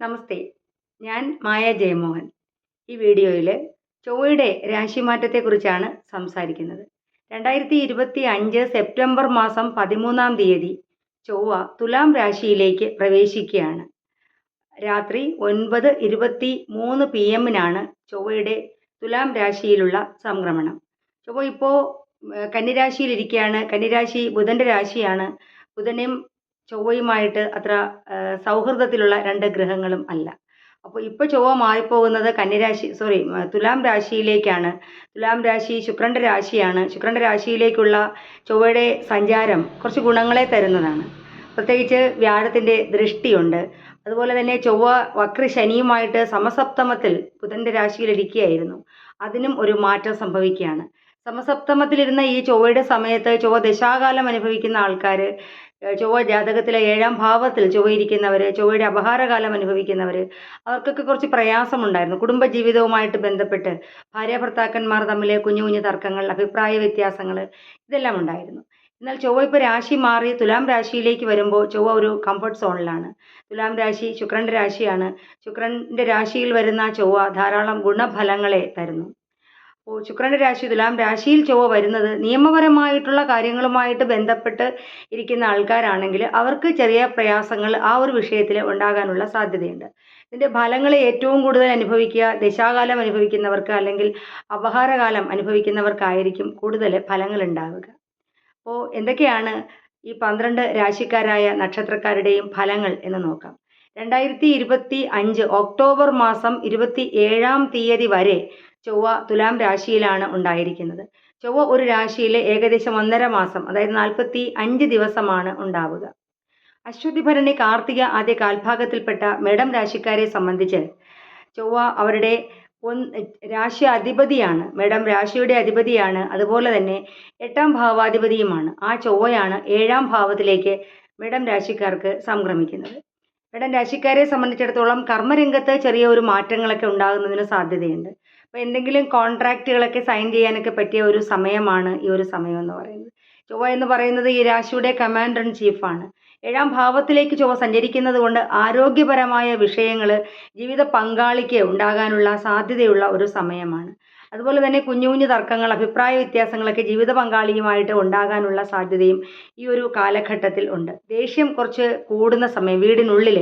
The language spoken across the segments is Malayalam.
നമസ്തേ ഞാൻ മായ ജയമോഹൻ. ഈ വീഡിയോയിൽ ചൊവ്വയുടെ രാശിമാറ്റത്തെക്കുറിച്ചാണ് സംസാരിക്കുന്നത്. രണ്ടായിരത്തി ഇരുപത്തി അഞ്ച് സെപ്റ്റംബർ മാസം പതിമൂന്നാം തീയതി ചൊവ്വ തുലാം രാശിയിലേക്ക് പ്രവേശിക്കുകയാണ്. രാത്രി ഒൻപത് ഇരുപത്തി മൂന്ന് പി എമ്മിനാണ് ചൊവ്വയുടെ തുലാം രാശിയിലുള്ള സംക്രമണം. ചൊവ്വ ഇപ്പോൾ കന്നിരാശിയിലിരിക്കുകയാണ്. കന്നിരാശി ബുധന്റെ രാശിയാണ്. ബുധനും ചൊവ്വയുമായിട്ട് അത്ര സൗഹൃദത്തിലുള്ള രണ്ട് ഗ്രഹങ്ങളും അല്ല. അപ്പോൾ ഇപ്പോൾ ചൊവ്വ മാറിപ്പോകുന്നത് കന്നിരാശി സോറി തുലാം രാശിയിലേക്കാണ്. തുലാം രാശി ശുക്രന്റെ രാശിയാണ്. ശുക്രന്റെ രാശിയിലേക്കുള്ള ചൊവ്വയുടെ സഞ്ചാരം കുറച്ച് ഗുണങ്ങളെ തരുന്നതാണ്. പ്രത്യേകിച്ച് വ്യാഴത്തിന്റെ ദൃഷ്ടിയുണ്ട്. അതുപോലെ തന്നെ ചൊവ്വ വക്ര ശനിയുമായിട്ട് സമസപ്തമത്തിൽ ബുധന്റെ രാശിയിലിരിക്കുകയായിരുന്നു അതിനും ഒരു മാറ്റം സംഭവിക്കുകയാണ്. സമസപ്തമത്തിലിരുന്ന ഈ ചൊവ്വയുടെ സമയത്ത് ചൊവ്വ ദശാകാലം അനുഭവിക്കുന്ന ആൾക്കാർ ചൊവ്വ ജാതകത്തിലെ ഏഴാം ഭാവത്തിൽ ചൊവ്വയിരിക്കുന്നവർ ചൊവ്വയുടെ അപഹാരകാലം അനുഭവിക്കുന്നവർ അവർക്കൊക്കെ കുറച്ച് പ്രയാസമുണ്ടായിരുന്നു. കുടുംബജീവിതവുമായിട്ട് ബന്ധപ്പെട്ട് ഭാര്യ ഭർത്താക്കന്മാർ തമ്മിലെ കുഞ്ഞു കുഞ്ഞു തർക്കങ്ങൾ അഭിപ്രായ വ്യത്യാസങ്ങൾ ഇതെല്ലാം ഉണ്ടായിരുന്നു. എന്നാൽ ചൊവ്വ ഇപ്പോൾ രാശി മാറി തുലാം രാശിയിലേക്ക് വരുമ്പോൾ ചൊവ്വ ഒരു കംഫർട്ട് സോണിലാണ് തുലാം രാശി ശുക്രന്റെ രാശിയാണ്. ശുക്രന്റെ രാശിയിൽ വരുന്ന ചൊവ്വ ധാരാളം ഗുണഫലങ്ങളെ തരുന്നു. ശുക്രന്റെ രാശി തുലാം രാശിയിൽ ചൊവ്വ വരുന്നത് നിയമപരമായിട്ടുള്ള കാര്യങ്ങളുമായിട്ട് ബന്ധപ്പെട്ട് ഇരിക്കുന്ന ആൾക്കാരാണെങ്കിൽ അവർക്ക് ചെറിയ പ്രയാസങ്ങൾ ആ ഒരു വിഷയത്തിൽ ഉണ്ടാകാനുള്ള സാധ്യതയുണ്ട്. ഇതിന്റെ ഫലങ്ങൾ ഏറ്റവും കൂടുതൽ അനുഭവിക്കുക ദശാകാലം അനുഭവിക്കുന്നവർക്ക് അല്ലെങ്കിൽ അപഹാരകാലം അനുഭവിക്കുന്നവർക്കായിരിക്കും കൂടുതൽ ഫലങ്ങൾ ഉണ്ടാവുക. അപ്പോൾ എന്തൊക്കെയാണ് ഈ പന്ത്രണ്ട് രാശിക്കാരായ നക്ഷത്രക്കാരുടെയും ഫലങ്ങൾ എന്ന് നോക്കാം. രണ്ടായിരത്തി ഇരുപത്തി അഞ്ച് ഒക്ടോബർ മാസം ഇരുപത്തി ഏഴാം തീയതി വരെ ചൊവ്വ തുലാം രാശിയിലാണ് ഉണ്ടായിരിക്കുന്നത്. ചൊവ്വ ഒരു രാശിയിൽ ഏകദേശം ഒന്നര മാസം അതായത് നാൽപ്പത്തി അഞ്ച് ദിവസമാണ് ഉണ്ടാവുക. അശ്വതി ഭരണി കാർത്തിക ആദ്യ കാൽഭാഗത്തിൽപ്പെട്ട മേടം രാശിക്കാരെ സംബന്ധിച്ച് ചൊവ്വ അവരുടെ ഒന്ന് രാശി അധിപതിയാണ് മേടം രാശിയുടെ അധിപതിയാണ് അതുപോലെ തന്നെ എട്ടാം ഭാവാധിപതിയുമാണ്. ആ ചൊവ്വയാണ് ഏഴാം ഭാവത്തിലേക്ക് മേടം രാശിക്കാർക്ക് സംക്രമിക്കുന്നത്. മേടം രാശിക്കാരെ സംബന്ധിച്ചിടത്തോളം കർമ്മരംഗത്ത് ചെറിയ ഒരു മാറ്റങ്ങളൊക്കെ ഉണ്ടാകുന്നതിന് സാധ്യതയുണ്ട്. അപ്പോൾ എന്തെങ്കിലും കോൺട്രാക്റ്റുകളൊക്കെ സൈൻ ചെയ്യാനൊക്കെ പറ്റിയ ഒരു സമയമാണ് ഈ ഒരു സമയം എന്ന് പറയുന്നത്. ചൊവ്വ എന്ന് പറയുന്നത് ഈ രാശിയുടെ കമാൻഡർ ഇൻ ചീഫാണ് ഏഴാം ഭാവത്തിലേക്ക് ചൊവ്വ സഞ്ചരിക്കുന്നത് കൊണ്ട് ആരോഗ്യപരമായ വിഷയങ്ങൾ ജീവിത പങ്കാളിക്ക് ഉണ്ടാകാനുള്ള സാധ്യതയുള്ള ഒരു സമയമാണ്. അതുപോലെ തന്നെ കുഞ്ഞു കുഞ്ഞു തർക്കങ്ങൾ അഭിപ്രായ വ്യത്യാസങ്ങളൊക്കെ ജീവിത പങ്കാളിയുമായിട്ട് ഉണ്ടാകാനുള്ള സാധ്യതയും ഈ ഒരു കാലഘട്ടത്തിൽ ഉണ്ട്. ദേഷ്യം കുറച്ച് കൂടുന്ന സമയം വീടിനുള്ളിൽ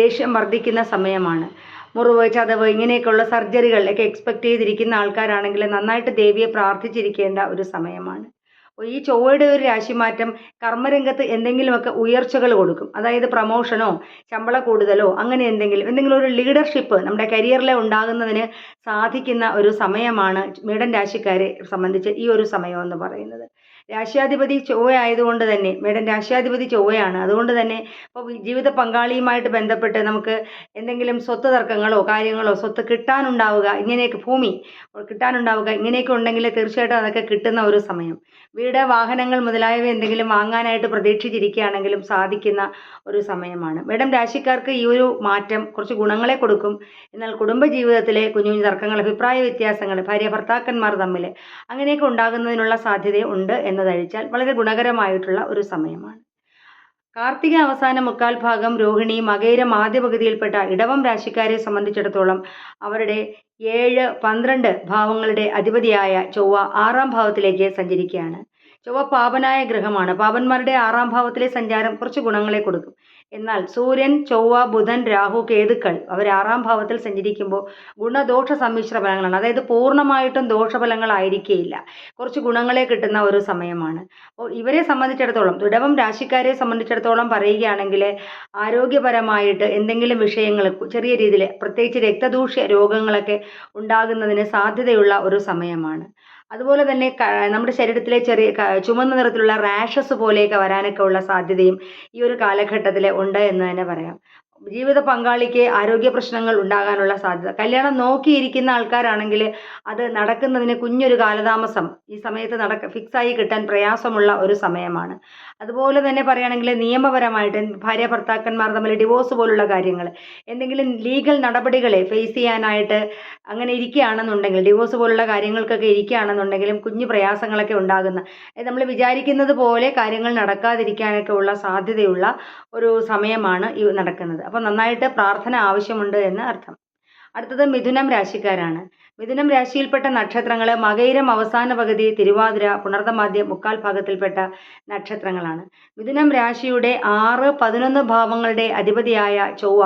ദേഷ്യം വർദ്ധിക്കുന്ന സമയമാണ്. മുറിവ് ചതവ് ഇങ്ങനെയൊക്കെയുള്ള സർജറികളിലൊക്കെ എക്സ്പെക്ട് ചെയ്തിരിക്കുന്ന ആൾക്കാരാണെങ്കിൽ നന്നായിട്ട് ദേവിയെ പ്രാർത്ഥിച്ചിരിക്കേണ്ട ഒരു സമയമാണ്. ഈ ചൊവ്വയുടെ ഒരു രാശിമാറ്റം കർമ്മരംഗത്ത് എന്തെങ്കിലുമൊക്കെ ഉയർച്ചകൾ കൊടുക്കും. അതായത് പ്രമോഷനോ ശമ്പള കൂടുതലോ അങ്ങനെ എന്തെങ്കിലും എന്തെങ്കിലും ഒരു ലീഡർഷിപ്പ് നമ്മുടെ കരിയറിൽ ഉണ്ടാകുന്നതിന് സാധിക്കുന്ന ഒരു സമയമാണ് മേടൻ രാശിക്കാരെ സംബന്ധിച്ച് ഈ ഒരു സമയം എന്ന് പറയുന്നത്. രാശ്യാധിപതി ചൊവ്വ ആയതുകൊണ്ട് തന്നെ മേഡം രാഷ്ട്രാധിപതി ചൊവ്വയാണ്. അതുകൊണ്ട് തന്നെ ഇപ്പോൾ ജീവിത പങ്കാളിയുമായിട്ട് ബന്ധപ്പെട്ട് നമുക്ക് എന്തെങ്കിലും സ്വത്ത് തർക്കങ്ങളോ കാര്യങ്ങളോ സ്വത്ത് കിട്ടാനുണ്ടാവുക ഇങ്ങനെയൊക്കെ ഭൂമി കിട്ടാനുണ്ടാവുക ഇങ്ങനെയൊക്കെ ഉണ്ടെങ്കിൽ തീർച്ചയായിട്ടും അതൊക്കെ കിട്ടുന്ന ഒരു സമയം. വീട് വാഹനങ്ങൾ മുതലായവ എന്തെങ്കിലും വാങ്ങാനായിട്ട് പ്രതീക്ഷിച്ചിരിക്കുകയാണെങ്കിലും സാധിക്കുന്ന ഒരു സമയമാണ്. മേഡം രാശിക്കാർക്ക് ഈ ഒരു മാറ്റം കുറച്ച് ഗുണങ്ങളെ കൊടുക്കും. എന്നാൽ കുടുംബജീവിതത്തിലെ കുഞ്ഞു കുഞ്ഞു തർക്കങ്ങൾ അഭിപ്രായ വ്യത്യാസങ്ങൾ ഭാര്യ ഭർത്താക്കന്മാർ തമ്മിൽ അങ്ങനെയൊക്കെ ഉണ്ടാകുന്നതിനുള്ള സാധ്യത ഉണ്ട് എന്നതൊഴിച്ചാൽ വളരെ ഗുണകരമായിട്ടുള്ള ഒരു സമയമാണ്. കാർത്തിക അവസാന മുക്കാൽ ഭാഗം രോഹിണി മകയിരം ആദ്യ പകുതിയിൽപ്പെട്ട ഇടവം രാശിക്കാരെ സംബന്ധിച്ചിടത്തോളം അവരുടെ ഏഴ് പന്ത്രണ്ട് ഭാവങ്ങളുടെ അധിപതിയായ ചൊവ്വ ആറാം ഭാവത്തിലേക്ക് സഞ്ചരിക്കുകയാണ്. ചൊവ്വ പാപനായ ഗ്രഹമാണ്. പാപന്മാരുടെ ആറാം ഭാവത്തിലെ സഞ്ചാരം കുറച്ച് ഗുണങ്ങളെ കൊടുക്കും. എന്നാൽ സൂര്യൻ ചൊവ്വ ബുധൻ രാഹു കേതുക്കൾ അവർ ആറാം ഭാവത്തിൽ സഞ്ചരിക്കുമ്പോൾ ഗുണദോഷ സമ്മിശ്ര ഫലങ്ങളാണ് അതായത് പൂർണമായിട്ടും ദോഷഫലങ്ങളായിരിക്കുകയില്ല കുറച്ച് ഗുണങ്ങളെ കിട്ടുന്ന ഒരു സമയമാണ്. അപ്പോൾ ഇവരെ സംബന്ധിച്ചിടത്തോളം തുടവം രാശിക്കാരെ സംബന്ധിച്ചിടത്തോളം പറയുകയാണെങ്കിൽ ആരോഗ്യപരമായിട്ട് എന്തെങ്കിലും വിഷയങ്ങൾ ചെറിയ രീതിയിൽ പ്രത്യേകിച്ച് രക്തദൂഷ്യ രോഗങ്ങളൊക്കെ ഉണ്ടാകുന്നതിന് സാധ്യതയുള്ള ഒരു സമയമാണ്. അതുപോലെ തന്നെ നമ്മുടെ ശരീരത്തിലെ ചെറിയ ചുമന്ന നിറത്തിലുള്ള റാഷസ് പോലെയൊക്കെ വരാനൊക്കെ ഉള്ള സാധ്യതയും ഈ ഒരു കാലഘട്ടത്തിൽ ഉണ്ട് എന്ന് തന്നെ പറയാം. ജീവിത പങ്കാളിക്ക് ആരോഗ്യ പ്രശ്നങ്ങൾ ഉണ്ടാകാനുള്ള സാധ്യത. കല്യാണം നോക്കിയിരിക്കുന്ന ആൾക്കാരാണെങ്കിൽ അത് നടക്കുന്നതിന് കുഞ്ഞൊരു കാലതാമസം ഈ സമയത്ത് നടക്ക ഫിക്സായി കിട്ടാൻ പ്രയാസമുള്ള ഒരു സമയമാണ്. അതുപോലെ തന്നെ പറയുകയാണെങ്കിൽ നിയമപരമായിട്ട് ഭാര്യ ഭർത്താക്കന്മാർ തമ്മിൽ ഡിവോഴ്സ് പോലുള്ള കാര്യങ്ങൾ. എന്തെങ്കിലും ലീഗൽ നടപടികളെ ഫേസ് ചെയ്യാനായിട്ട് അങ്ങനെ ഇരിക്കുകയാണെന്നുണ്ടെങ്കിൽ ഡിവോഴ്സ് പോലുള്ള കാര്യങ്ങൾക്കൊക്കെ ഇരിക്കുകയാണെന്നുണ്ടെങ്കിലും കുഞ്ഞു പ്രയാസങ്ങളൊക്കെ ഉണ്ടാകുന്ന നമ്മൾ വിചാരിക്കുന്നത് പോലെ കാര്യങ്ങൾ നടക്കാതിരിക്കാനൊക്കെ ഉള്ള സാധ്യതയുള്ള ഒരു സമയമാണ് ഈ നടക്കുന്നത്. അപ്പോൾ നന്നായിട്ട് പ്രാർത്ഥന ആവശ്യമുണ്ട് എന്ന് അർത്ഥം. അടുത്തത് മിഥുനം രാശിക്കാരാണ്. മിഥുനം രാശിയിൽപ്പെട്ട നക്ഷത്രങ്ങൾ മകയിരം അവസാന പകുതി തിരുവാതിര പുണർതമാദ്യം മുക്കാൽ ഭാഗത്തിൽപ്പെട്ട നക്ഷത്രങ്ങളാണ്. മിഥുനം രാശിയുടെ ആറ് പതിനൊന്ന് ഭാവങ്ങളുടെ അധിപതിയായ ചൊവ്വ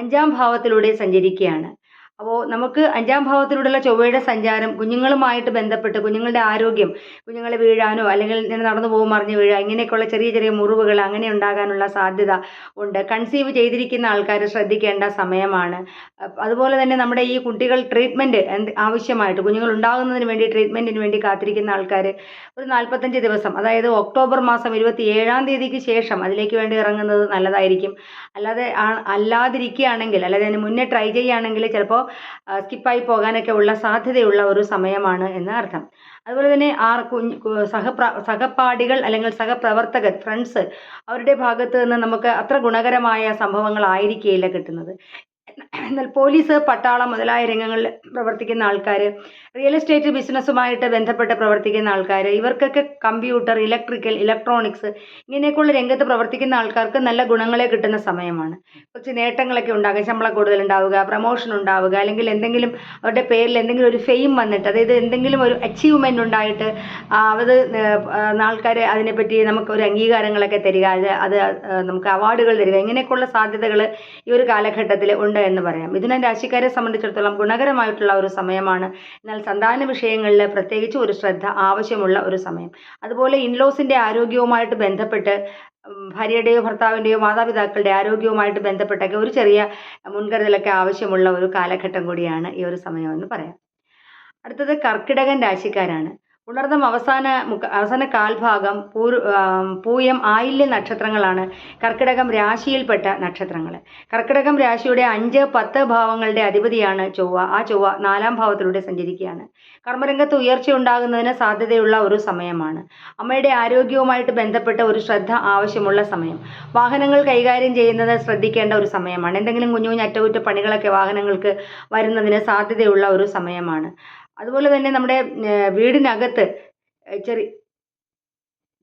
അഞ്ചാം ഭാവത്തിലൂടെ സഞ്ചരിക്കുകയാണ്. അപ്പോൾ നമുക്ക് അഞ്ചാം ഭാവത്തിലൂടെയുള്ള ചൊവ്വയുടെ സഞ്ചാരം കുഞ്ഞുങ്ങളുമായിട്ട് ബന്ധപ്പെട്ട് കുഞ്ഞുങ്ങളുടെ ആരോഗ്യം കുഞ്ഞുങ്ങളെ വീഴാനോ അല്ലെങ്കിൽ ഇങ്ങനെ നടന്നു പോകും മറിഞ്ഞു വീഴുക ഇങ്ങനെയൊക്കെയുള്ള ചെറിയ ചെറിയ മുറിവുകൾ അങ്ങനെ ഉണ്ടാകാനുള്ള സാധ്യത ഉണ്ട്. കൺസീവ് ചെയ്തിരിക്കുന്ന ആൾക്കാർ ശ്രദ്ധിക്കേണ്ട സമയമാണ്. അതുപോലെ തന്നെ നമ്മുടെ ഈ കുട്ടികൾ ട്രീറ്റ്മെന്റ് ആവശ്യമായിട്ട് കുഞ്ഞുങ്ങൾ ഉണ്ടാകുന്നതിന് വേണ്ടി ട്രീറ്റ്മെന്റിന് വേണ്ടി കാത്തിരിക്കുന്ന ആൾക്കാർ ഒരു നാൽപ്പത്തഞ്ച് ദിവസം അതായത് ഒക്ടോബർ മാസം ഇരുപത്തി ഏഴാം തീയതിക്ക് ശേഷം അതിലേക്ക് വേണ്ടി ഇറങ്ങുന്നത് നല്ലതായിരിക്കും. അല്ലാതെ അല്ലാതിരിക്കുകയാണെങ്കിൽ അല്ലാതെ അതിന് മുന്നേ ട്രൈ ചെയ്യുകയാണെങ്കിൽ ചിലപ്പോൾ സ്കിപ്പായി പോകാനൊക്കെ ഉള്ള സാധ്യതയുള്ള ഒരു സമയമാണ് എന്ന് അർത്ഥം. അതുപോലെ തന്നെ ആർ കുഞ്ഞ് സഹപ്ര സഹപാഠികൾ അല്ലെങ്കിൽ സഹപ്രവർത്തകർ ഫ്രണ്ട്സ് അവരുടെ ഭാഗത്ത് നിന്ന് നമുക്ക് അത്ര ഗുണകരമായ സംഭവങ്ങൾ സംഭവങ്ങളായിരിക്കുകയില്ല കിട്ടുന്നത്. എന്നാൽ പോലീസ് പട്ടാളം മുതലായ രംഗങ്ങളിൽ പ്രവർത്തിക്കുന്ന ആൾക്കാർ റിയൽ എസ്റ്റേറ്റ് ബിസിനസ്സുമായിട്ട് ബന്ധപ്പെട്ട് പ്രവർത്തിക്കുന്ന ആൾക്കാർ ഇവർക്കൊക്കെ കമ്പ്യൂട്ടർ ഇലക്ട്രിക്കൽ ഇലക്ട്രോണിക്സ് ഇങ്ങനെയൊക്കെയുള്ള രംഗത്ത് പ്രവർത്തിക്കുന്ന ആൾക്കാർക്ക് നല്ല ഗുണങ്ങളെ കിട്ടുന്ന സമയമാണ്. കുറച്ച് നേട്ടങ്ങളൊക്കെ ഉണ്ടാകുക ശമ്പളം കൂടുതൽ ഉണ്ടാവുക പ്രൊമോഷൻ ഉണ്ടാവുക അല്ലെങ്കിൽ എന്തെങ്കിലും അവരുടെ പേരിൽ എന്തെങ്കിലും ഒരു ഫെയിം വന്നിട്ട് അതായത് എന്തെങ്കിലും ഒരു അച്ചീവ്മെന്റ് ഉണ്ടായിട്ട് അത് ആൾക്കാർ അതിനെപ്പറ്റി നമുക്ക് ഒരു അംഗീകാരങ്ങളൊക്കെ തരിക അത് അത് നമുക്ക് അവാർഡുകൾ തരിക ഇങ്ങനെയൊക്കെയുള്ള സാധ്യതകൾ ഈ ഒരു കാലഘട്ടത്തിൽ ഉണ്ട്. എന്ന് പറയാം. മിഥുന രാശിക്കാരെ സംബന്ധിച്ചിടത്തോളം ഗുണകരമായിട്ടുള്ള ഒരു സമയമാണ്. എന്നാൽ സന്താന വിഷയങ്ങളിൽ പ്രത്യേകിച്ച് ഒരു ശ്രദ്ധ ആവശ്യമുള്ള ഒരു സമയം. അതുപോലെ ഇൻലോസിന്റെ ആരോഗ്യവുമായിട്ട് ബന്ധപ്പെട്ട് ഭാര്യയുടെയോ ഭർത്താവിന്റെയോ മാതാപിതാക്കളുടെ ആരോഗ്യവുമായിട്ട് ബന്ധപ്പെട്ടൊക്കെ ഒരു ചെറിയ മുൻകരുതലൊക്കെ ആവശ്യമുള്ള ഒരു കാലഘട്ടം കൂടിയാണ് ഈ ഒരു സമയമെന്ന് പറയാം. അടുത്തത് കർക്കിടകൻ രാശിക്കാരാണ്. ഉണർന്നം അവസാന അവസാന കാൽഭാഗം പൂർ പൂയം ആയില്യ നക്ഷത്രങ്ങളാണ്. കർക്കിടകം രാശിയിൽപ്പെട്ട നക്ഷത്രങ്ങൾ കർക്കിടകം രാശിയുടെ അഞ്ച് പത്ത് ഭാവങ്ങളുടെ അധിപതിയാണ് ചൊവ്വ. ആ ചൊവ്വ നാലാം ഭാവത്തിലൂടെ സഞ്ചരിക്കുകയാണ്. കർമ്മരംഗത്ത് ഉയർച്ച ഉണ്ടാകുന്നതിന് സാധ്യതയുള്ള ഒരു സമയമാണ്. അമ്മയുടെ ആരോഗ്യവുമായിട്ട് ബന്ധപ്പെട്ട ഒരു ശ്രദ്ധ ആവശ്യമുള്ള സമയം. വാഹനങ്ങൾ കൈകാര്യം ചെയ്യുന്നത് ശ്രദ്ധിക്കേണ്ട ഒരു സമയമാണ്. എന്തെങ്കിലും കുഞ്ഞു കുഞ്ഞു അറ്റകുറ്റപ്പണികളൊക്കെ വാഹനങ്ങൾക്ക് വരുന്നതിന് സാധ്യതയുള്ള ഒരു സമയമാണ്. അതുപോലെ തന്നെ നമ്മുടെ വീടിനകത്ത് ചെറിയ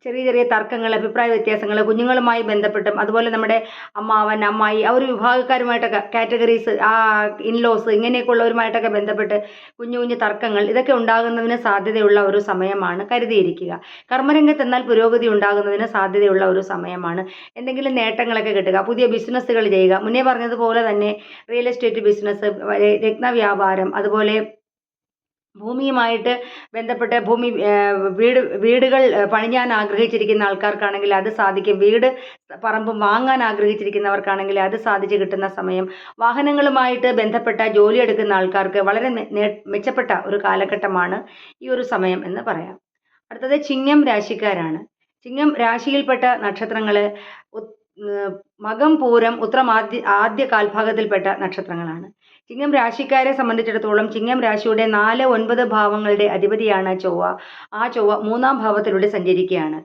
ചെറിയ ചെറിയ തർക്കങ്ങൾ അഭിപ്രായ വ്യത്യാസങ്ങൾ കുഞ്ഞുങ്ങളുമായി ബന്ധപ്പെട്ടും അതുപോലെ നമ്മുടെ അമ്മാവൻ അമ്മായി ആ ഒരു വിഭാഗക്കാരുമായിട്ടൊക്കെ കാറ്റഗറീസ് ആ ഇൻലോസ് ഇങ്ങനെയൊക്കെയുള്ളവരുമായിട്ടൊക്കെ ബന്ധപ്പെട്ട് കുഞ്ഞു കുഞ്ഞു തർക്കങ്ങൾ ഇതൊക്കെ ഉണ്ടാകുന്നതിന് സാധ്യതയുള്ള ഒരു സമയമാണ് കരുതിയിരിക്കുക. കർമ്മരംഗത്ത് എന്നാൽ പുരോഗതി ഉണ്ടാകുന്നതിന് സാധ്യതയുള്ള ഒരു സമയമാണ്. എന്തെങ്കിലും നേട്ടങ്ങളൊക്കെ കിട്ടുക പുതിയ ബിസിനസ്സുകൾ ചെയ്യുക. മുന്നേ പറഞ്ഞതുപോലെ തന്നെ റിയൽ എസ്റ്റേറ്റ് ബിസിനസ് രത്നവ്യാപാരം അതുപോലെ ഭൂമിയുമായിട്ട് ബന്ധപ്പെട്ട് ഭൂമി വീട് വീടുകൾ പണിയാൻ ആഗ്രഹിച്ചിരിക്കുന്ന ആൾക്കാർക്കാണെങ്കിൽ അത് സാധിക്കും. വീട് പറമ്പ് വാങ്ങാൻ ആഗ്രഹിച്ചിരിക്കുന്നവർക്കാണെങ്കിൽ അത് സാധിച്ചു കിട്ടുന്ന സമയം. വാഹനങ്ങളുമായിട്ട് ബന്ധപ്പെട്ട ജോലി എടുക്കുന്ന ആൾക്കാർക്ക് വളരെ മെച്ചപ്പെട്ട ഒരു കാലഘട്ടമാണ് ഈ ഒരു സമയം എന്ന് പറയാം. അടുത്തത് ചിങ്ങം രാശിക്കാരാണ്. ചിങ്ങം രാശിയിൽപ്പെട്ട നക്ഷത്രങ്ങൾ മകം പൂരം ഉത്രം ആദ്യ ആദ്യ കാൽഭാഗത്തിൽപ്പെട്ട നക്ഷത്രങ്ങളാണ്. ചിങ്ങം രാശിക്കാരെ സംബന്ധിച്ചിടത്തോളം ചിങ്ങം രാശിയുടെ നാല് ഒൻപത് ഭാവങ്ങളുടെ അധിപതിയാണ് ചൊവ്വ. ആ ചൊവ്വ മൂന്നാം ഭാവത്തിലൂടെ സഞ്ചരിക്കുകയാണ്.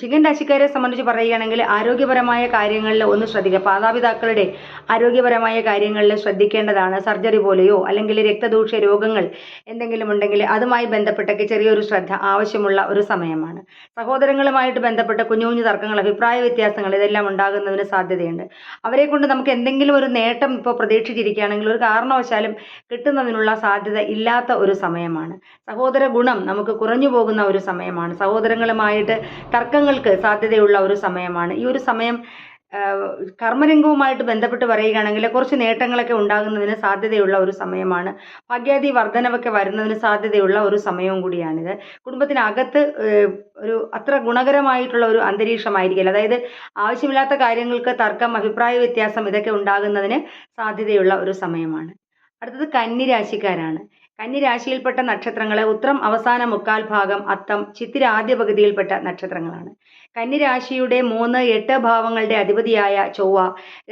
ചിങ്ങൻ രാശിക്കാരെ സംബന്ധിച്ച് പറയുകയാണെങ്കിൽ ആരോഗ്യപരമായ കാര്യങ്ങളിൽ ഒന്ന് ശ്രദ്ധിക്കുക. മാതാപിതാക്കളുടെ ആരോഗ്യപരമായ കാര്യങ്ങളിൽ ശ്രദ്ധിക്കേണ്ടതാണ്. സർജറി പോലെയോ അല്ലെങ്കിൽ രക്തദൂഷ്യ രോഗങ്ങൾ എന്തെങ്കിലും ഉണ്ടെങ്കിൽ അതുമായി ബന്ധപ്പെട്ടൊക്കെ ചെറിയൊരു ശ്രദ്ധ ആവശ്യമുള്ള ഒരു സമയമാണ്. സഹോദരങ്ങളുമായിട്ട് ബന്ധപ്പെട്ട കുഞ്ഞു കുഞ്ഞു തർക്കങ്ങൾ അഭിപ്രായ വ്യത്യാസങ്ങൾ ഇതെല്ലാം ഉണ്ടാകുന്നതിന് സാധ്യതയുണ്ട്. അവരെ കൊണ്ട് നമുക്ക് എന്തെങ്കിലും ഒരു നേട്ടം ഇപ്പോൾ പ്രതീക്ഷിച്ചിരിക്കുകയാണെങ്കിൽ ഒരു കാരണവശാലും കിട്ടുന്നതിനുള്ള സാധ്യത ഇല്ലാത്ത ഒരു സമയമാണ്. സഹോദര ഗുണം നമുക്ക് കുറഞ്ഞു പോകുന്ന ഒരു സമയമാണ്. സഹോദരങ്ങളുമായിട്ട് തർക്കങ്ങൾക്ക് സാധ്യതയുള്ള ഒരു സമയമാണ്. ഈ ഒരു സമയം കർമ്മരംഗവുമായിട്ട് ബന്ധപ്പെട്ട് പറയുകയാണെങ്കിൽ കുറച്ച് നേട്ടങ്ങളൊക്കെ ഉണ്ടാകുന്നതിന് സാധ്യതയുള്ള ഒരു സമയമാണ്. ഭാഗ്യാദി വർധനവൊക്കെ വരുന്നതിന് സാധ്യതയുള്ള ഒരു സമയവും കൂടിയാണിത്. കുടുംബത്തിനകത്ത് ഒരു അത്ര ഗുണകരമായിട്ടുള്ള ഒരു അന്തരീക്ഷമായിരിക്കില്ല. അതായത് ആവശ്യമില്ലാത്ത കാര്യങ്ങൾക്ക് തർക്കം അഭിപ്രായ വ്യത്യാസം ഇതൊക്കെ ഉണ്ടാകുന്നതിന് സാധ്യതയുള്ള ഒരു സമയമാണ്. അടുത്തത് കന്നി രാശിക്കാരാണ് നക്ഷത്രങ്ങളെ ഉത്രം അവസാന മുക്കാൽ ഭാഗം അത്തം ചിത്തിര ആദ്യ പകുതിയിൽപ്പെട്ട നക്ഷത്രങ്ങളാണ്. കന്നിരാശിയുടെ മൂന്ന് എട്ട് ഭാവങ്ങളുടെ അധിപതിയായ ചൊവ്വ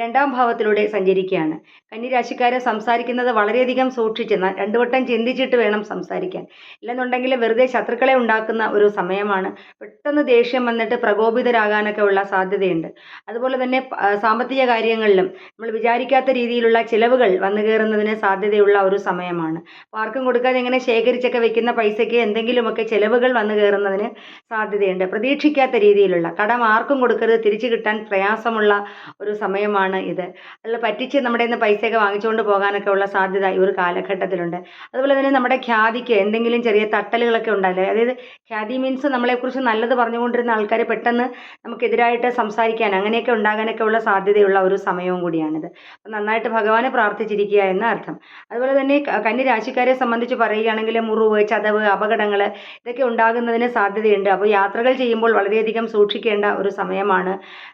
രണ്ടാം ഭാവത്തിലൂടെ സഞ്ചരിക്കുകയാണ്. കന്നിരാശിക്കാരെ സംസാരിക്കുന്നത് വളരെയധികം സൂക്ഷിച്ച് രണ്ടു വട്ടം ചിന്തിച്ചിട്ട് വേണം സംസാരിക്കാൻ. ഇല്ലെന്നുണ്ടെങ്കിൽ വെറുതെ ശത്രുക്കളെ ഉണ്ടാക്കുന്ന ഒരു സമയമാണ്. പെട്ടെന്ന് ദേഷ്യം വന്നിട്ട് പ്രകോപിതരാകാനൊക്കെ ഉള്ള സാധ്യതയുണ്ട്. അതുപോലെ തന്നെ സാമ്പത്തിക കാര്യങ്ങളിലും നമ്മൾ വിചാരിക്കാത്ത രീതിയിലുള്ള ചിലവുകൾ വന്നു കയറുന്നതിന് സാധ്യതയുള്ള ഒരു സമയമാണ്. ആർക്കും കൊടുക്കാതെ ഇങ്ങനെ ശേഖരിച്ചൊക്കെ വെക്കുന്ന പൈസയ്ക്ക് എന്തെങ്കിലുമൊക്കെ ചിലവുകൾ വന്നു കയറുന്നതിന് സാധ്യതയുണ്ട്. പ്രതീക്ഷിക്കാത്ത രീതിയിലുള്ള കടം ആർക്കും കൊടുക്കരുത് തിരിച്ചു കിട്ടാൻ പ്രയാസമുള്ള ഒരു സമയമാണ് ഇത്. അല്ല പറ്റിച്ച് നമ്മുടെ നിന്ന് പൈസയൊക്കെ വാങ്ങിച്ചുകൊണ്ട് പോകാനൊക്കെ ഉള്ള സാധ്യത ഈ ഒരു കാലഘട്ടത്തിലുണ്ട്. അതുപോലെ തന്നെ നമ്മുടെ ഖ്യാതിക്ക് എന്തെങ്കിലും ചെറിയ തട്ടലുകളൊക്കെ ഉണ്ടല്ലേ അതായത് ഖ്യാതി മീൻസ് നമ്മളെക്കുറിച്ച് നല്ലത് പറഞ്ഞുകൊണ്ടിരുന്ന ആൾക്കാർ പെട്ടെന്ന് നമുക്കെതിരായിട്ട് സംസാരിക്കാൻ അങ്ങനെയൊക്കെ ഉണ്ടാകാനൊക്കെ ഉള്ള സാധ്യതയുള്ള ഒരു സമയവും കൂടിയാണിത്. അപ്പം നന്നായിട്ട് ഭഗവാനെ പ്രാർത്ഥിച്ചിരിക്കുക എന്ന അർത്ഥം. അതുപോലെ തന്നെ ക- കന്നി രാശിക്കാരെ സംബന്ധിച്ച് പറയുകയാണെങ്കിൽ മുറിവ് ചതവ് അപകടങ്ങൾ ഇതൊക്കെ ഉണ്ടാകുന്നതിന് സാധ്യതയുണ്ട്. അപ്പോൾ യാത്രകൾ ചെയ്യുമ്പോൾ വളരെയധികം സൂക്ഷിക്കേണ്ട ഒരു സമയമാണ്.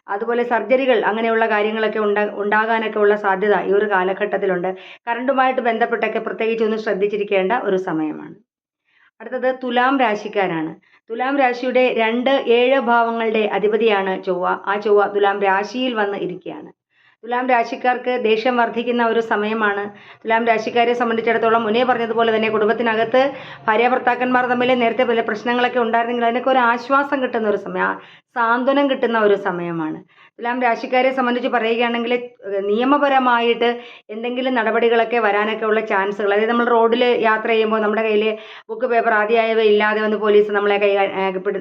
അതുപോലെ സർജറികൾ അങ്ങനെയുള്ള കാര്യങ്ങളൊക്കെ ഉണ്ടാ ഉണ്ടാകാനൊക്കെ ഉള്ള സാധ്യത ഈ ഒരു കാലഘട്ടത്തിലുണ്ട്. കറണ്ടുമായിട്ട് ബന്ധപ്പെട്ടൊക്കെ പ്രത്യേകിച്ച് ഒന്ന് ശ്രദ്ധിച്ചിരിക്കേണ്ട ഒരു സമയമാണ്. അടുത്തത് തുലാം രാശിക്കാരാണ്. തുലാം രാശിയുടെ രണ്ട് ഏഴ് ഭാവങ്ങളുടെ അധിപതിയാണ് ചൊവ്വ. ആ ചൊവ്വ തുലാം രാശിയിൽ വന്ന് ഇരിക്കുകയാണ്. തുലാം രാശിക്കാർക്ക് ദേഷ്യം വർദ്ധിക്കുന്ന ഒരു സമയമാണ്. തുലാം രാശിക്കാരെ സംബന്ധിച്ചിടത്തോളം മുന്നേ പറഞ്ഞതുപോലെ തന്നെ കുടുംബത്തിനകത്ത് ഭാര്യ ഭർത്താക്കന്മാർ തമ്മിൽ നേരത്തെ പല പ്രശ്നങ്ങളൊക്കെ ഉണ്ടായിരുന്നെങ്കിൽ അതിനൊക്കെ ഒരു ആശ്വാസം കിട്ടുന്ന ഒരു സമയമാണ് സാന്ത്വനം കിട്ടുന്ന ഒരു സമയമാണ്. തുലാം രാശിക്കാരെ സംബന്ധിച്ച് പറയുകയാണെങ്കിൽ നിയമപരമായിട്ട് എന്തെങ്കിലും നടപടികളൊക്കെ വരാനൊക്കെ ഉള്ള ചാൻസുകൾ അതായത് നമ്മൾ റോഡിൽ യാത്ര ചെയ്യുമ്പോൾ നമ്മുടെ കയ്യിൽ ബുക്ക് പേപ്പർ ആദ്യമായവ ഇല്ലാതെ വന്ന് പോലീസ് നമ്മളെ കൈ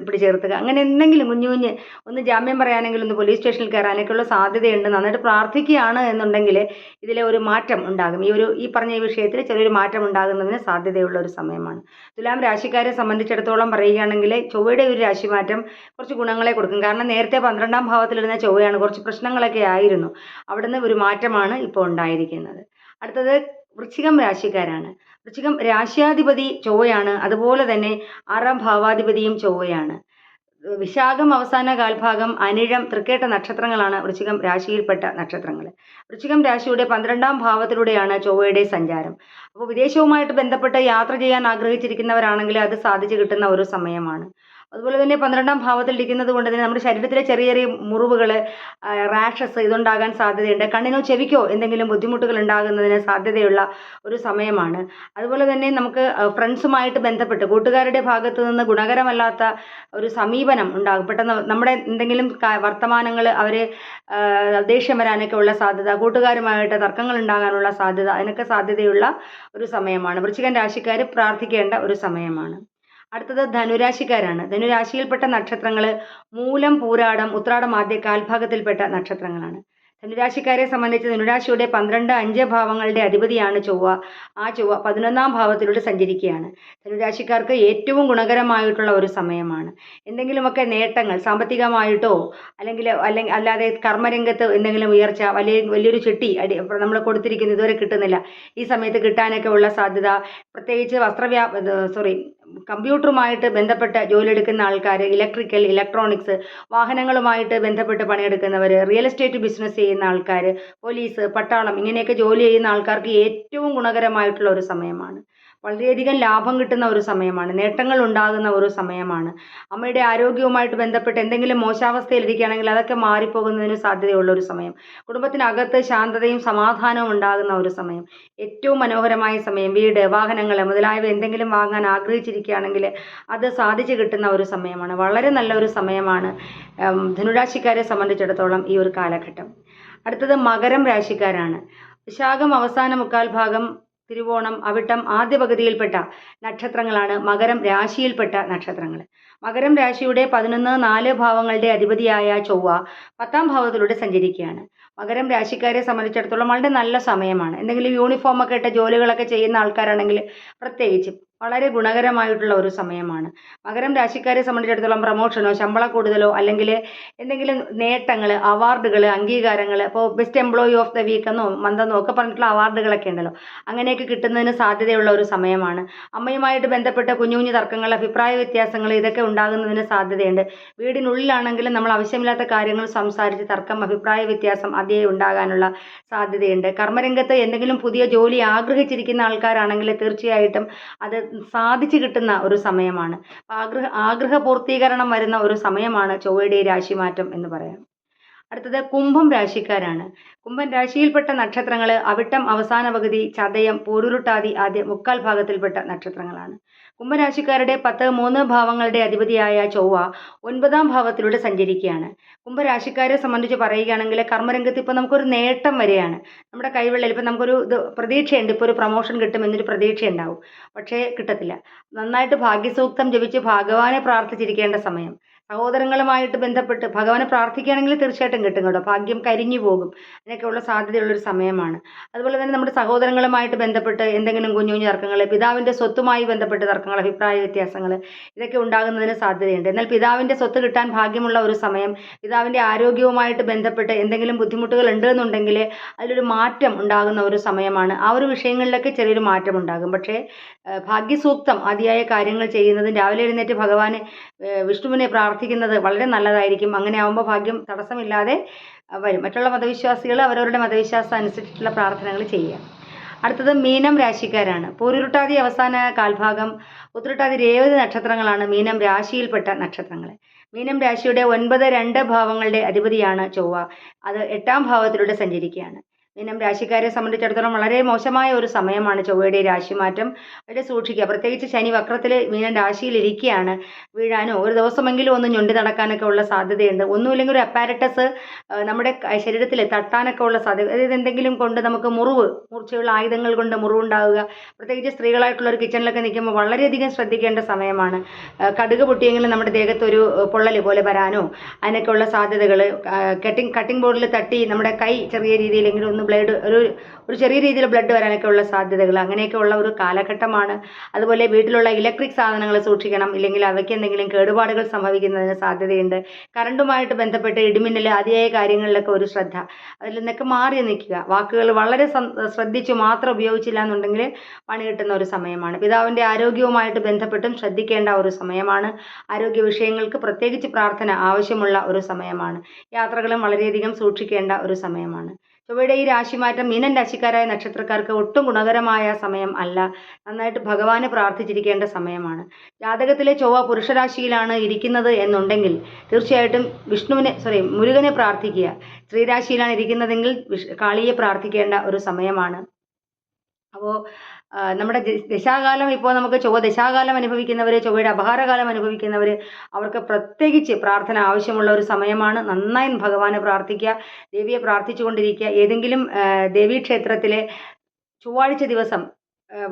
പിടിച്ചേർത്തുക അങ്ങനെ എന്തെങ്കിലും കുഞ്ഞു കുഞ്ഞ് ഒന്ന് ജാമ്യം പറയാനെങ്കിലും ഒന്ന് പോലീസ് സ്റ്റേഷനിൽ കയറാനൊക്കെ ഉള്ള സാധ്യതയുണ്ട്. നന്നായിട്ട് പ്രാർത്ഥിക്കുകയാണ് എന്നുണ്ടെങ്കിൽ ഇതിലെ ഒരു മാറ്റം ഉണ്ടാകും. ഈ ഒരു ഈ പറഞ്ഞ ഈ വിഷയത്തിൽ ചെറിയൊരു മാറ്റം ഉണ്ടാകുന്നതിന് സാധ്യതയുള്ള ഒരു സമയമാണ്. തുലാം രാശിക്കാരെ സംബന്ധിച്ചിടത്തോളം പറയുകയാണെങ്കിൽ ചൊവ്വയുടെ ഒരു രാശിമാറ്റം കുറച്ച് ഗുണങ്ങളെ കൊടുക്കും. കാരണം നേരത്തെ പന്ത്രണ്ടാം ഭാവത്തിലിരുന്ന ചൊവ്വയാണ് കുറച്ച് പ്രശ്നങ്ങളൊക്കെ ആയിരുന്നു. അവിടുന്ന് ഒരു മാറ്റമാണ് ഇപ്പോൾ ഉണ്ടായിരിക്കുന്നത്. അടുത്തത് വൃശ്ചികം രാശിക്കാരാണ്. വൃശ്ചികം രാശ്യാധിപതി ചൊവ്വയാണ്. അതുപോലെ തന്നെ ആറാം ഭാവാധിപതിയും ചൊവ്വയാണ്. വിശാഖം അവസാന കാൽഭാഗം അനിഴം തൃക്കേട്ട നക്ഷത്രങ്ങളാണ് വൃശ്ചികം രാശിയിൽപ്പെട്ട നക്ഷത്രങ്ങൾ. വൃശ്ചികം രാശിയുടെ പന്ത്രണ്ടാം ഭാവത്തിലൂടെയാണ് ചൊവ്വയുടെ സഞ്ചാരം. അപ്പോൾ വിദേശവുമായിട്ട് ബന്ധപ്പെട്ട് യാത്ര ചെയ്യാൻ ആഗ്രഹിച്ചിരിക്കുന്നവരാണെങ്കിൽ അത് സാധിച്ചു കിട്ടുന്ന ഒരു സമയമാണ്. അതുപോലെ തന്നെ പന്ത്രണ്ടാം ഭാവത്തിൽ ഇരിക്കുന്നത് കൊണ്ട് തന്നെ നമ്മുടെ ശരീരത്തിലെ ചെറിയ ചെറിയ മുറിവുകൾ റാഷസ് ഇതുണ്ടാകാൻ സാധ്യതയുണ്ട്. കണ്ണിനോ ചെവിക്കോ എന്തെങ്കിലും ബുദ്ധിമുട്ടുകൾ ഉണ്ടാകുന്നതിന് സാധ്യതയുള്ള ഒരു സമയമാണ്. അതുപോലെ തന്നെ നമുക്ക് ഫ്രണ്ട്സുമായിട്ട് ബന്ധപ്പെട്ട് കൂട്ടുകാരുടെ ഭാഗത്ത് നിന്ന് ഗുണകരമല്ലാത്ത ഒരു സമീപനം ഉണ്ടാകും. പെട്ടെന്ന് നമ്മുടെ എന്തെങ്കിലും വർത്തമാനങ്ങൾ അവർ ദേഷ്യം വരാനൊക്കെ ഉള്ള സാധ്യത കൂട്ടുകാരുമായിട്ട് തർക്കങ്ങൾ ഉണ്ടാകാനുള്ള സാധ്യത അതിനൊക്കെ സാധ്യതയുള്ള ഒരു സമയമാണ്. വൃശ്ചികൻ രാശിക്കാർ പ്രാർത്ഥിക്കേണ്ട ഒരു സമയമാണ്. അടുത്തത് ധനുരാശിക്കാരാണ്. ധനുരാശിയിൽപ്പെട്ട നക്ഷത്രങ്ങൾ മൂലം പൂരാടം ഉത്രാടം ആദ്യ കാൽഭാഗത്തിൽപ്പെട്ട നക്ഷത്രങ്ങളാണ്. ധനുരാശിക്കാരെ സംബന്ധിച്ച് ധനുരാശിയുടെ പന്ത്രണ്ട് അഞ്ച് ഭാവങ്ങളുടെ അധിപതിയാണ് ചൊവ്വ. ആ ചൊവ്വ പതിനൊന്നാം ഭാവത്തിലൂടെ സഞ്ചരിക്കുകയാണ്. ധനുരാശിക്കാർക്ക് ഏറ്റവും ഗുണകരമായിട്ടുള്ള ഒരു സമയമാണ്. എന്തെങ്കിലുമൊക്കെ നേട്ടങ്ങൾ സാമ്പത്തികമായിട്ടോ അല്ലെങ്കിൽ അല്ലെങ്കിൽ അല്ലാതെ കർമ്മരംഗത്ത് എന്തെങ്കിലും ഉയർച്ച വലിയ വലിയൊരു ചിട്ടി അടി നമ്മൾ കൊടുത്തിരിക്കുന്നത് ഇതുവരെ കിട്ടുന്നില്ല. ഈ സമയത്ത് കിട്ടാനൊക്കെ ഉള്ള സാധ്യത പ്രത്യേകിച്ച് വസ്ത്രവ്യാ സോറി കമ്പ്യൂട്ടറുമായിട്ട് ബന്ധപ്പെട്ട് ജോലിയെടുക്കുന്ന ആൾക്കാർ ഇലക്ട്രിക്കൽ ഇലക്ട്രോണിക്സ് വാഹനങ്ങളുമായിട്ട് ബന്ധപ്പെട്ട് പണിയെടുക്കുന്നവർ റിയൽ എസ്റ്റേറ്റ് ബിസിനസ് ആൾക്കാർ പോലീസ് പട്ടാളം ഇങ്ങനെയൊക്കെ ജോലി ചെയ്യുന്ന ആൾക്കാർക്ക് ഏറ്റവും ഗുണകരമായിട്ടുള്ള ഒരു സമയമാണ്. വളരെയധികം ലാഭം കിട്ടുന്ന ഒരു സമയമാണ്. നേട്ടങ്ങൾ ഉണ്ടാകുന്ന ഒരു സമയമാണ്. അമ്മയുടെ ആരോഗ്യവുമായിട്ട് ബന്ധപ്പെട്ട് എന്തെങ്കിലും മോശാവസ്ഥയിലിരിക്കുകയാണെങ്കിൽ അതൊക്കെ മാറിപ്പോകുന്നതിന് സാധ്യതയുള്ള ഒരു സമയം. കുടുംബത്തിനകത്ത് ശാന്തതയും സമാധാനവും ഉണ്ടാകുന്ന ഒരു സമയം. ഏറ്റവും മനോഹരമായ സമയം. വീട് വാഹനങ്ങൾ മുതലായവ എന്തെങ്കിലും വാങ്ങാൻ ആഗ്രഹിച്ചിരിക്കുകയാണെങ്കിൽ അത് സാധിച്ചു കിട്ടുന്ന ഒരു സമയമാണ്. വളരെ നല്ല ഒരു സമയമാണ് ധനുരാശിക്കാരെ സംബന്ധിച്ചിടത്തോളം ഈ ഒരു കാലഘട്ടം. അടുത്തത് മകരം രാശിക്കാരാണ്. വിശാഖം അവസാന മുക്കാൽ ഭാഗം തിരുവോണം അവിട്ടം ആദ്യ പകുതിയിൽപ്പെട്ട നക്ഷത്രങ്ങളാണ്. മകരം രാശിയിൽപ്പെട്ട നക്ഷത്രങ്ങൾ മകരം രാശിയുടെ പതിനൊന്ന് നാല് ഭാവങ്ങളുടെ അധിപതിയായ ചൊവ്വ പത്താം ഭാവത്തിലൂടെ സഞ്ചരിക്കുകയാണ്. മകരം രാശിക്കാരെ സംബന്ധിച്ചിടത്തോളം വളരെ നല്ല സമയമാണ്. എന്തെങ്കിലും യൂണിഫോമൊക്കെ ഇട്ട ജോലികളൊക്കെ ചെയ്യുന്ന ആൾക്കാരാണെങ്കിൽ പ്രത്യേകിച്ചും വളരെ ഗുണകരമായിട്ടുള്ള ഒരു സമയമാണ്. മകരം രാശിക്കാരെ സംബന്ധിച്ചിടത്തോളം പ്രമോഷനോ ശമ്പള കൂടുതലോ അല്ലെങ്കിൽ എന്തെങ്കിലും നേട്ടങ്ങൾ അവാർഡുകൾ അംഗീകാരങ്ങൾ ഇപ്പോൾ best employee of the week എന്നോ മന്തെന്നോ ഒക്കെ പറഞ്ഞിട്ടുള്ള അവാർഡുകളൊക്കെ ഉണ്ടല്ലോ. അങ്ങനെയൊക്കെ കിട്ടുന്നതിന് സാധ്യതയുള്ള ഒരു സമയമാണ്. അമ്മയുമായിട്ട് ബന്ധപ്പെട്ട കുഞ്ഞു കുഞ്ഞു തർക്കങ്ങൾ അഭിപ്രായ വ്യത്യാസങ്ങൾ ഇതൊക്കെ ഉണ്ടാകുന്നതിന് സാധ്യതയുണ്ട്. വീടിനുള്ളിലാണെങ്കിലും നമ്മൾ ആവശ്യമില്ലാത്ത കാര്യങ്ങൾ സംസാരിച്ച് തർക്കം അഭിപ്രായ വ്യത്യാസം അതേ ഉണ്ടാകാനുള്ള സാധ്യതയുണ്ട്. കർമ്മരംഗത്ത് എന്തെങ്കിലും പുതിയ ജോലി ആഗ്രഹിച്ചിരിക്കുന്ന ആൾക്കാരാണെങ്കിൽ തീർച്ചയായിട്ടും അത് സാധിച്ചു കിട്ടുന്ന ഒരു സമയമാണ്. ആഗ്രഹ ആഗ്രഹ പൂർത്തീകരണം വരുന്ന ഒരു സമയമാണ് ചൊവ്വയുടെ രാശി രാശിമാറ്റം എന്ന് പറയാം. അടുത്തത് കുംഭം രാശിക്കാരാണ്. കുംഭം രാശിയിൽപ്പെട്ട നക്ഷത്രങ്ങൾ അവിട്ടം അവസാന പകുതി ചതയം പോരുരുട്ടാതി ആദ്യം മുക്കാൽ ഭാഗത്തിൽപ്പെട്ട നക്ഷത്രങ്ങളാണ്. കുംഭരാശിക്കാരുടെ പത്ത് മൂന്ന് ഭാവങ്ങളുടെ അധിപതിയായ ചൊവ്വ ഒൻപതാം ഭാവത്തിലൂടെ സഞ്ചരിക്കുകയാണ്. കുംഭരാശിക്കാരെ സംബന്ധിച്ച് പറയുകയാണെങ്കിൽ കർമ്മരംഗത്ത് ഇപ്പോൾ നമുക്കൊരു നേട്ടം വരെയാണ്. നമ്മുടെ കൈവെള്ളയിൽ ഇപ്പം നമുക്കൊരു ഇത് പ്രതീക്ഷയുണ്ട്. ഇപ്പോൾ ഒരു പ്രൊമോഷൻ കിട്ടും എന്നൊരു പ്രതീക്ഷയുണ്ടാവും. പക്ഷേ കിട്ടത്തില്ല. നന്നായിട്ട് ഭാഗ്യസൂക്തം ജപിച്ച് ഭഗവാനെ പ്രാർത്ഥിച്ചിരിക്കേണ്ട സമയം. സഹോദരങ്ങളുമായിട്ട് ബന്ധപ്പെട്ട് ഭഗവാനെ പ്രാർത്ഥിക്കുകയാണെങ്കിൽ തീർച്ചയായിട്ടും കിട്ടും കേട്ടോ. ഭാഗ്യം കരിഞ്ഞു പോകും. അതിനൊക്കെയുള്ള സാധ്യതയുള്ളൊരു സമയമാണ്. അതുപോലെ തന്നെ നമ്മുടെ സഹോദരങ്ങളുമായിട്ട് ബന്ധപ്പെട്ട് എന്തെങ്കിലും കുഞ്ഞു കുഞ്ഞു തർക്കങ്ങൾ പിതാവിന്റെ സ്വത്തുമായി ബന്ധപ്പെട്ട് തർക്കങ്ങൾ അഭിപ്രായ വ്യത്യാസങ്ങൾ ഇതൊക്കെ ഉണ്ടാകുന്നതിന് സാധ്യതയുണ്ട്. എന്നാൽ പിതാവിന്റെ സ്വത്ത് കിട്ടാൻ ഭാഗ്യമുള്ള ഒരു സമയം പിതാവിന്റെ ആരോഗ്യവുമായിട്ട് ബന്ധപ്പെട്ട് എന്തെങ്കിലും ബുദ്ധിമുട്ടുകൾ ഉണ്ട് എന്നുണ്ടെങ്കിൽ അതിലൊരു മാറ്റം ഉണ്ടാകുന്ന ഒരു സമയമാണ്. ആ ഒരു വിഷയങ്ങളിലൊക്കെ ചെറിയൊരു മാറ്റം ഉണ്ടാകും. പക്ഷേ ഭാഗ്യസൂക്തം അതിയായ കാര്യങ്ങൾ ചെയ്യുന്നതും രാവിലെ എഴുന്നേറ്റ് ഭഗവാനെ വിഷ്ണുവിനെ വിഷ്ണുവിനെ പ്രാർത്ഥിക്കുന്നത് വളരെ നല്ലതായിരിക്കും. അങ്ങനെ ആവുമ്പോൾ ഭാഗ്യം തടസ്സമില്ലാതെ വരും. മറ്റുള്ള മതവിശ്വാസികൾ അവരവരുടെ മതവിശ്വാസം അനുസരിച്ചിട്ടുള്ള പ്രാർത്ഥനകൾ ചെയ്യുക. അടുത്തത് മീനം രാശിക്കാരാണ്. പൂരുരുട്ടാതി അവസാന കാൽഭാഗം ഉത്രട്ടാതി രേവതി നക്ഷത്രങ്ങളാണ് മീനം രാശിയിൽപ്പെട്ട നക്ഷത്രങ്ങൾ മീനം രാശിയുടെ ഒൻപത് രണ്ട് ഭാവങ്ങളുടെ അധിപതിയാണ് ചൊവ്വ. അത് എട്ടാം ഭാവത്തിലൂടെ സഞ്ചരിക്കുകയാണ്. മീനം രാശിക്കാരെ സംബന്ധിച്ചിടത്തോളം വളരെ മോശമായ ഒരു സമയമാണ് ചൊവ്വയുടെ രാശിമാറ്റം. അവരെ സൂക്ഷിക്കുക. പ്രത്യേകിച്ച് ശനി വക്രത്തിൽ മീനം രാശിയിലിരിക്കുകയാണ് വീഴാനോ ഒരു ദിവസമെങ്കിലും ഒന്ന് ഞൊണ്ടി നടക്കാനൊക്കെ ഉള്ള സാധ്യതയുണ്ട്. ഒന്നുമില്ലെങ്കിൽ ഒരു അപ്പാരറ്റസ് നമ്മുടെ ശരീരത്തിൽ തട്ടാനൊക്കെ ഉള്ള സാധ്യത അതായത് എന്തെങ്കിലും കൊണ്ട് നമുക്ക് മുറിവ് മൂർച്ചയുള്ള ആയുധങ്ങൾ കൊണ്ട് മുറിവുണ്ടാവുക. പ്രത്യേകിച്ച് സ്ത്രീകളായിട്ടുള്ള ഒരു കിച്ചണിലൊക്കെ നിൽക്കുമ്പോൾ വളരെയധികം ശ്രദ്ധിക്കേണ്ട സമയമാണ്. കടുക് പൊട്ടിയെങ്കിലും നമ്മുടെ ദേഹത്ത് ഒരു പൊള്ളൽ പോലെ വരാനോ അതിനൊക്കെ ഉള്ള സാധ്യതകൾ കട്ടിങ് കട്ടിംഗ് ബോർഡിൽ തട്ടി നമ്മുടെ കൈ ചെറിയ രീതിയിലെങ്കിലും ഒന്ന് ബ്ലഡ് ഒരു ഒരു ചെറിയ രീതിയിൽ ബ്ലഡ് വരാനൊക്കെ ഉള്ള സാധ്യതകൾ. അങ്ങനെയൊക്കെ ഉള്ള ഒരു കാലഘട്ടമാണ്. അതുപോലെ വീട്ടിലുള്ള ഇലക്ട്രിക് സാധനങ്ങൾ സൂക്ഷിക്കണം. ഇല്ലെങ്കിൽ അവയ്ക്ക് എന്തെങ്കിലും കേടുപാടുകൾ സംഭവിക്കുന്നതിന് സാധ്യതയുണ്ട്. കറണ്ടുമായിട്ട് ബന്ധപ്പെട്ട് ഇടിമിന്നൽ അതിയായ കാര്യങ്ങളിലൊക്കെ ഒരു ശ്രദ്ധ. അതിൽ നിന്നൊക്കെ മാറി നിൽക്കുക. വാക്കുകൾ വളരെ ശ്രദ്ധിച്ചു മാത്രം ഉപയോഗിച്ചില്ല എന്നുണ്ടെങ്കിൽ പണി കിട്ടുന്ന ഒരു സമയമാണ്. പിതാവിന്റെ ആരോഗ്യവുമായിട്ട് ബന്ധപ്പെട്ടും ശ്രദ്ധിക്കേണ്ട ഒരു സമയമാണ്. ആരോഗ്യ വിഷയങ്ങൾക്ക് പ്രത്യേകിച്ച് പ്രാർത്ഥന ആവശ്യമുള്ള ഒരു സമയമാണ്. യാത്രകളും വളരെയധികം സൂക്ഷിക്കേണ്ട ഒരു സമയമാണ്. ചൊവ്വയുടെ ഈ രാശിമാറ്റം മീനൻ രാശിക്കാരായ നക്ഷത്രക്കാർക്ക് ഒട്ടും ഗുണകരമായ സമയം അല്ല. നന്നായിട്ട് ഭഗവാനെ പ്രാർത്ഥിച്ചിരിക്കേണ്ട സമയമാണ്. ജാതകത്തിലെ ചൊവ്വ പുരുഷരാശിയിലാണ് ഇരിക്കുന്നത് എന്നുണ്ടെങ്കിൽ തീർച്ചയായിട്ടും വിഷ്ണുവിനെ സോറി മുരുകനെ പ്രാർത്ഥിക്കുക. സ്ത്രീരാശിയിലാണ് ഇരിക്കുന്നതെങ്കിൽ കാളിയെ പ്രാർത്ഥിക്കേണ്ട ഒരു സമയമാണ്. അപ്പോൾ നമ്മുടെ ദശാകാലം ഇപ്പോൾ നമുക്ക് ചൊവ്വ ദശാകാലം അനുഭവിക്കുന്നവർ ചൊവ്വയുടെ അപഹാരകാലം അനുഭവിക്കുന്നവർ അവർക്ക് പ്രത്യേകിച്ച് പ്രാർത്ഥന ആവശ്യമുള്ള ഒരു സമയമാണ്. നന്നായി ഭഗവാനെ പ്രാർത്ഥിക്കുക ദേവിയെ പ്രാർത്ഥിച്ചുകൊണ്ടിരിക്കുക. ഏതെങ്കിലും ദേവി ദേവീക്ഷേത്രത്തിലെ ചൊവ്വാഴ്ച ദിവസം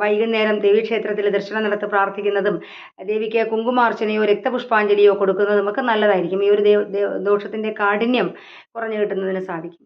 വൈകുന്നേരം ദേവീക്ഷേത്രത്തിൽ ദർശനം നടത്തി പ്രാർത്ഥിക്കുന്നതും ദേവിക്ക് കുങ്കുമാർച്ചനയോ രക്തപുഷ്പാഞ്ജലിയോ കൊടുക്കുന്നതും ഒക്കെ നല്ലതായിരിക്കും. ഈ ഒരു ദോഷത്തിന്റെ കാഠിന്യം കുറഞ്ഞു കിട്ടുന്നതിന് സാധിക്കും.